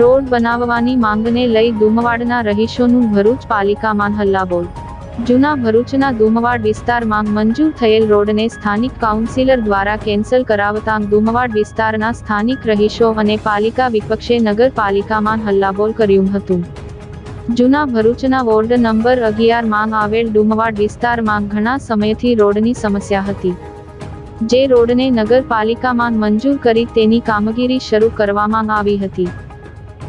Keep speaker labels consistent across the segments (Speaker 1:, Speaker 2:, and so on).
Speaker 1: Road બનાવવાની માંગને લઈ દુમવાડના રહીશોનું ભરૂચ પાલિકામાં હલ્લાબોલ. જૂના ભરૂચના દુમવાડ વિસ્તારમાં મંજૂર થયેલ રોડને સ્થાનિક કાઉન્સિલર દ્વારા કેન્સલ કરાવતા દુમવાડ વિસ્તારના સ્થાનિક રહીશો અને પાલિકા વિપક્ષે નગરપાલિકામાં હલ્લાબોલ કર્યું હતું. જૂના ભરૂચના વોર્ડ નંબર અગિયારમાં આવેલ ડુમવાડ વિસ્તારમાં ઘણા સમયથી રોડની સમસ્યા હતી. જે રોડને નગરપાલિકામાં મંજૂર કરી તેની કામગીરી શરૂ કરવામાં આવી હતી.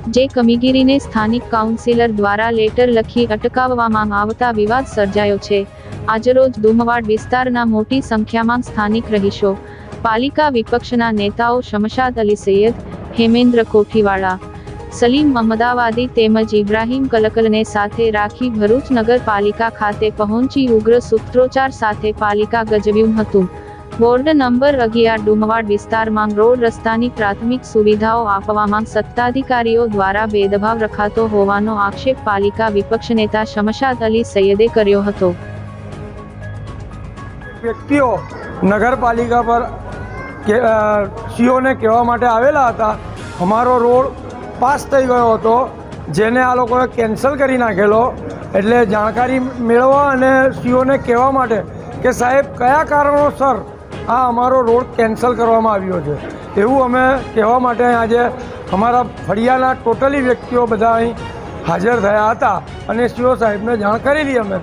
Speaker 1: જે કમીગીરીને સ્થાનિક કાઉન્સિલર દ્વારા લેટર લખી અટકાવવામાં આવતા વિવાદ સર્જાયો છે. આજરોજ ધુમવાડ વિસ્તારના મોટી સંખ્યામાં સ્થાનિક રહીશો, પાલિકા વિપક્ષના નેતાઓ શમશાદ અલી સૈયદ, હેમેન્દ્ર કોઠીવાળા, સલીમ અમદાવાદી તેમજ ઇબ્રાહીમ કલકલને સાથે રાખી ભરૂચ નગરપાલિકા ખાતે પહોંચી ઉગ્ર સૂત્રોચ્ચાર સાથે પાલિકા ગજવ્યું હતું. વોર્ડ નંબર અગિયાર ડુમવાડ વિસ્તારમાં રોડ રસ્તાની પ્રાથમિક સુવિધાઓ આપવામાં સત્તાધિકારીઓ દ્વારા ભેદભાવ રખાતો હોવાનો આક્ષેપ પાલિકા વિપક્ષ નેતા શમશાદ અલી સૈયદે કર્યો હતો.
Speaker 2: વ્યક્તિઓ નગરપાલિકા પર સીઓને કહેવા માટે આવેલા હતા. અમારો રોડ પાસ થઈ ગયો હતો, જેને આ લોકોએ કેન્સલ કરી નાખેલો. એટલે જાણકારી મેળવવા અને સીઓને કહેવા માટે કે સાહેબ, કયા કારણોસર આ અમારો રોડ કેન્સલ કરવામાં આવ્યો છે. એવું અમે કહેવા માટે આજે અમારા ફળિયાના ટોટલી વ્યક્તિઓ બધા અહીં હાજર થયા હતા અને સીઓ સાહેબને જાણ કરેલી અમે.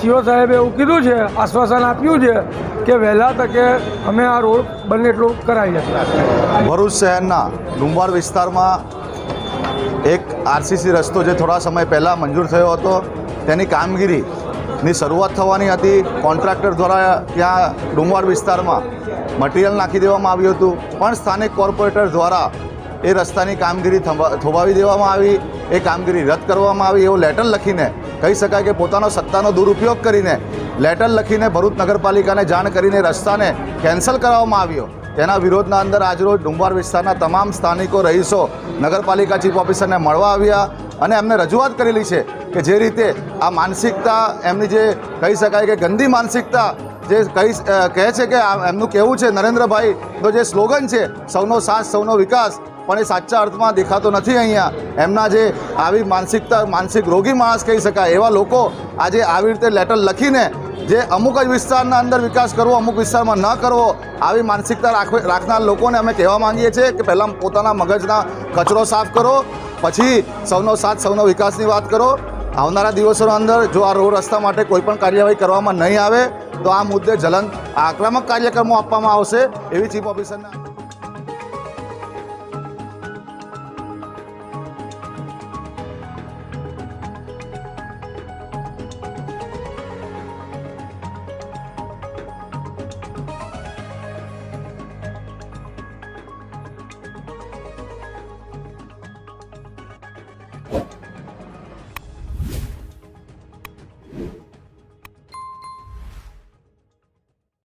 Speaker 2: સીઓ સાહેબે એવું કીધું છે, આશ્વાસન આપ્યું છે કે વહેલા તકે અમે આ રોડ બને એટલું કરાવી શકીએ
Speaker 3: ભરૂચ શહેરના ડુંબાર વિસ્તારમાં એક આરસીસી રસ્તો જે થોડા સમય પહેલાં મંજૂર થયો હતો, તેની કામગીરીની શરૂઆત થવાની હતી. કોન્ટ્રાક્ટર દ્વારા ત્યાં ડુંબાર વિસ્તારમાં મટીરિયલ નાખી દેવામાં આવ્યું હતું. પણ સ્થાનિક કોર્પોરેટર દ્વારા એ રસ્તાની કામગીરી થંભા- થોભાવી દેવામાં આવી. એ કામગીરી રદ કરવામાં આવી. એવો લેટર લખીને કહી શકાય કે પોતાનો સત્તાનો દુરુપયોગ કરીને લેટર લખીને ભરૂચ નગરપાલિકાને જાણ કરીને રસ્તાને કેન્સલ કરાવવામાં આવ્યો. તેના વિરોધના અંદર આજરોજ ડુંબાર વિસ્તારના તમામ સ્થાનિકો, રહીશો, નગરપાલિકા ચીફ ઓફિસરને મળવા આવ્યા. અને એમને રજૂઆત કરેલી છે કે જે રીતે આ માનસિકતા એમની જે કહી શકાય કે ગંદી માનસિકતા જે કહી કહે છે કે એમનું કહેવું છે નરેન્દ્રભાઈનો જે સ્લોગન છે, સૌનો સાથ, સૌનો વિકાસ, પણ એ સાચા અર્થમાં દેખાતો નથી અહીંયા. એમના જે આવી માનસિકતા, માનસિક રોગી માણસ કહી શકાય, એવા લોકો આજે આવી રીતે લેટર લખીને જે અમુક જ વિસ્તારના અંદર વિકાસ કરવો, અમુક વિસ્તારમાં ન કરવો, આવી માનસિકતા રાખવી, રાખનાર લોકોને અમે કહેવા માંગીએ છીએ કે પહેલાં પોતાના મગજના કચરો સાફ કરો પછી સૌનો સાથ, સૌનો વિકાસની વાત કરો. આવનારા દિવસોના અંદર જો આ રોડ રસ્તા માટે કોઈપણ કાર્યવાહી કરવામાં નહીં આવે, તો આ મુદ્દે જલન આક્રમક કાર્યક્રમો આપવામાં આવશે, એવી ચીફ ઓફિસરને